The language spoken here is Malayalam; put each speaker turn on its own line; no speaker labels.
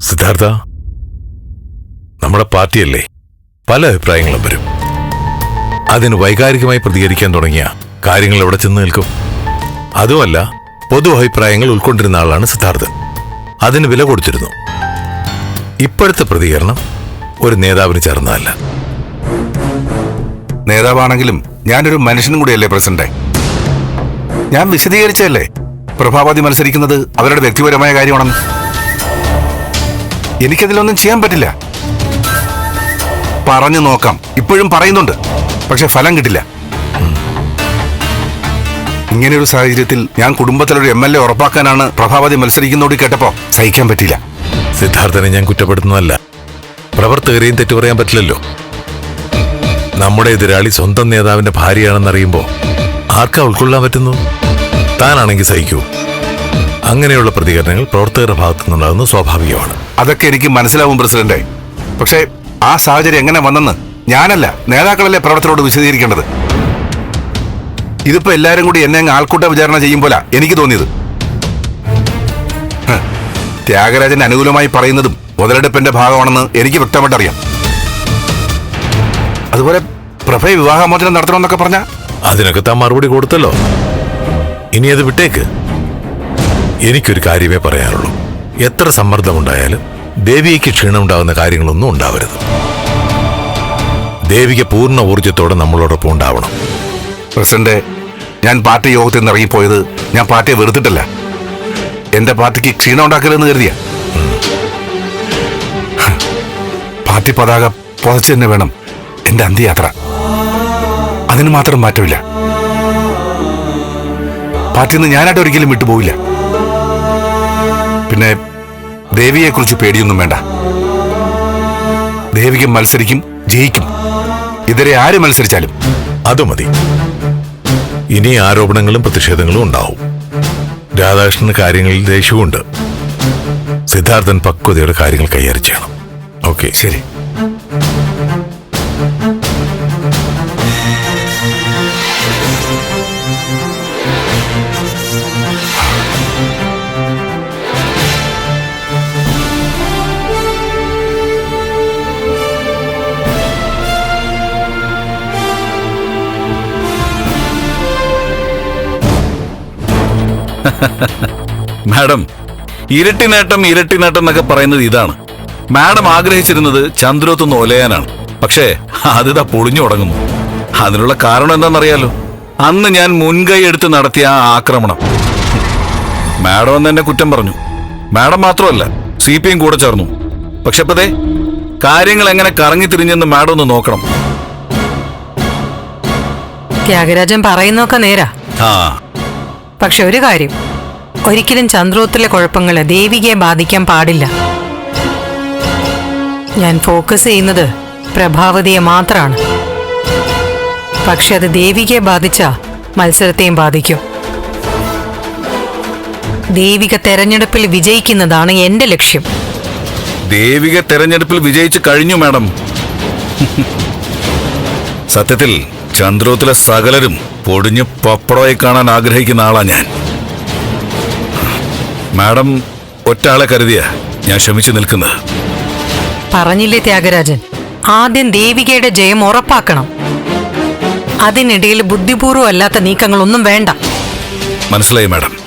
സിദ്ധാർത്ഥ നമ്മുടെ പാർട്ടിയല്ലേ? പല അഭിപ്രായങ്ങളും വരും. അതിന് വൈകാരികമായി പ്രതികരിക്കാൻ തുടങ്ങിയ കാര്യങ്ങൾ എവിടെ ചെന്ന് നിൽക്കും? അതുമല്ല പൊതു അഭിപ്രായങ്ങൾ ഉൾക്കൊണ്ടിരുന്ന ആളാണ് സിദ്ധാർത്ഥൻ അതിന് വില കൊടുത്തിരുന്നു. ഇപ്പോഴത്തെ പ്രതികരണം ഒരു നേതാവിന് ചേർന്നതല്ല.
നേതാവാണെങ്കിലും ഞാനൊരു മനുഷ്യനും കൂടിയല്ലേ പ്രസിഡന്റ്? ഞാൻ വിശദീകരിച്ചല്ലേ പ്രഭാവതി മത്സരിക്കുന്നത് അവരുടെ വ്യക്തിപരമായ കാര്യമാണെന്ന്. എനിക്കതിലൊന്നും ചെയ്യാൻ പറ്റില്ല. പറഞ്ഞു നോക്കാം. ഇപ്പോഴും പറയുന്നുണ്ട്. പക്ഷെ ഫലം കിട്ടില്ല. ഇങ്ങനെയൊരു സാഹചര്യത്തിൽ ഞാൻ കുടുംബത്തിലൊരു എം എൽ എ ഉറപ്പാക്കാനാണ് പ്രഭാവതി മത്സരിക്കുന്നോട് കേട്ടപ്പോ സഹിക്കാൻ പറ്റില്ല
സിദ്ധാർത്ഥനെ ഞാൻ കുറ്റപ്പെടുത്തുന്നതല്ല. പ്രവർത്തകരെയും തെറ്റു പറയാൻ പറ്റില്ലല്ലോ. നമ്മുടെ എതിരാളി സ്വന്തം നേതാവിന്റെ ഭാര്യയാണെന്നറിയുമ്പോൾ ആർക്കാ ഉൾക്കൊള്ളാൻ പറ്റുന്നു താനാണെങ്കിൽ സഹിക്കൂ. അങ്ങനെയുള്ള പ്രതികരണങ്ങൾ പ്രവർത്തകരുടെ ഭാഗത്തു നിന്നുണ്ടാകുന്നത് സ്വാഭാവികമാണ്.
അതൊക്കെ എനിക്ക് മനസ്സിലാവും പ്രസിഡന്റ് പക്ഷേ ആ സാഹചര്യം എങ്ങനെ വന്നെന്ന് ഞാനല്ല നേതാക്കളല്ലേ പ്രവർത്തനോട് വിശദീകരിക്കേണ്ടത്? ഇതിപ്പോ എല്ലാരും കൂടി എന്നെ അങ്ങ് ആൾക്കൂട്ട വിചാരണ ചെയ്യുമ്പോലാ എനിക്ക് തോന്നിയത്. ത്യാഗരാജൻ അനുകൂലമായി പറയുന്നതും മുതലെടുപ്പിന്റെ ഭാഗമാണെന്ന് എനിക്ക് വ്യക്തമായിട്ട് അറിയാം. അതുപോലെ പ്രഭയ വിവാഹമോചനം നടത്തണമെന്നൊക്കെ പറഞ്ഞ?
അതിനൊക്കെ താൻ മറുപടി കൊടുത്തല്ലോ. ഇനി അത് വിട്ടേക്ക്. എനിക്കൊരു കാര്യമേ പറയാനുള്ളൂ. എത്ര സമ്മർദ്ദമുണ്ടായാലും ദേവികയ്ക്ക് ക്ഷീണമുണ്ടാകുന്ന കാര്യങ്ങളൊന്നും ഉണ്ടാവരുത്. ദേവിക പൂർണ ഊർജത്തോടെ നമ്മളോടൊപ്പം ഉണ്ടാവണം.
പ്രസിഡന്റ് ഞാൻ പാർട്ടി യോഗത്തിൽ നിന്ന് ഇറങ്ങിപ്പോയത് ഞാൻ പാർട്ടിയെ വെറുത്തിട്ടല്ല. എന്റെ പാർട്ടിക്ക് ക്ഷീണം ഉണ്ടാക്കരുതെന്ന് കരുതിയ. പാർട്ടി പതാക പുതച്ചു തന്നെ വേണം എന്റെ അന്ത്യയാത്ര. അതിന് മാത്രം മാറ്റമില്ല. പാർട്ടിയിൽ നിന്ന് ഞാനായിട്ട് ഒരിക്കലും വിട്ടുപോയില്ല പിന്നെ ദേവിയെക്കുറിച്ച് പേടിയൊന്നും വേണ്ട. ദേവിക മത്സരിക്കും ജയിക്കും. ഇതരെ ആര് മത്സരിച്ചാലും.
അത് മതി. ഇനി ആരോപണങ്ങളും പ്രതിഷേധങ്ങളും ഉണ്ടാവും. രാധാകൃഷ്ണന് കാര്യങ്ങളിൽ ദേഷ്യവുമുണ്ട്. സിദ്ധാർത്ഥൻ പക്വതയുടെ കാര്യങ്ങൾ കൈകാര്യം ചെയ്യണം. ഓക്കെ.
ശരി.
മാഡം ഇരട്ടി നേട്ടം ഇരട്ടി നേട്ടം എന്നൊക്കെ പറയുന്നത് ഇതാണ്. മാഡം ആഗ്രഹിച്ചിരുന്നത് ചന്ദ്രോത്തൊന്ന് ഒലയാനാണ്. പക്ഷേ അതിതാ പൊളിഞ്ഞു തുടങ്ങുന്നു. അതിനുള്ള കാരണം എന്താണെന്നറിയാലോ? അന്ന് ഞാൻ മുൻകൈ എടുത്ത് നടത്തിയ ആ ആക്രമണം. മാഡം എന്ന് എന്നെ കുറ്റം പറഞ്ഞു. മാഡം മാത്രമല്ല സി പി എം കൂടെ ചേർന്നു. പക്ഷെ ഇപ്പതേ കാര്യങ്ങൾ എങ്ങനെ കറങ്ങി തിരിഞ്ഞെന്ന് മാഡം ഒന്ന് നോക്കണം.
ത്യാഗരാജൻ പറയുന്നൊക്കെ നേരാ.
ആ.
പക്ഷെ ഒരു കാര്യം. ഒരിക്കലും ചന്ദ്രോത്തിലെ കുഴപ്പങ്ങൾ ദേവികയെ ബാധിക്കാൻ പാടില്ല. ഞാൻ ഫോക്കസ് ചെയ്യുന്നത് പ്രഭാവതിയെ മാത്രമാണ് പക്ഷെ അത് ദേവികയെ ബാധിച്ച മത്സരത്തെയും ബാധിക്കും. ദേവിക തെരഞ്ഞെടുപ്പിൽ വിജയിക്കുന്നതാണ് എന്റെ ലക്ഷ്യം.
ദേവിക തെരഞ്ഞെടുപ്പിൽ വിജയിച്ചു കഴിഞ്ഞു മാഡം. സത്യത്തിൽ ചന്ദ്രോത്തിലെ സകലരും പൊടിഞ്ഞ് പപ്പടമായി കാണാൻ ആഗ്രഹിക്കുന്ന ആളാ ഞാൻ. മാഡം ഒറ്റാളെ കരുതിയ ഞാൻ ക്ഷമിച്ചു നിൽക്കുന്നത്.
പറഞ്ഞില്ലേ ത്യാഗരാജൻ? ആദ്യം ദേവികയുടെ ജയം ഉറപ്പാക്കണം. അതിനിടയിൽ ബുദ്ധിപൂർവം അല്ലാത്ത നീക്കങ്ങളൊന്നും വേണ്ട.
മനസ്സിലായി മാഡം.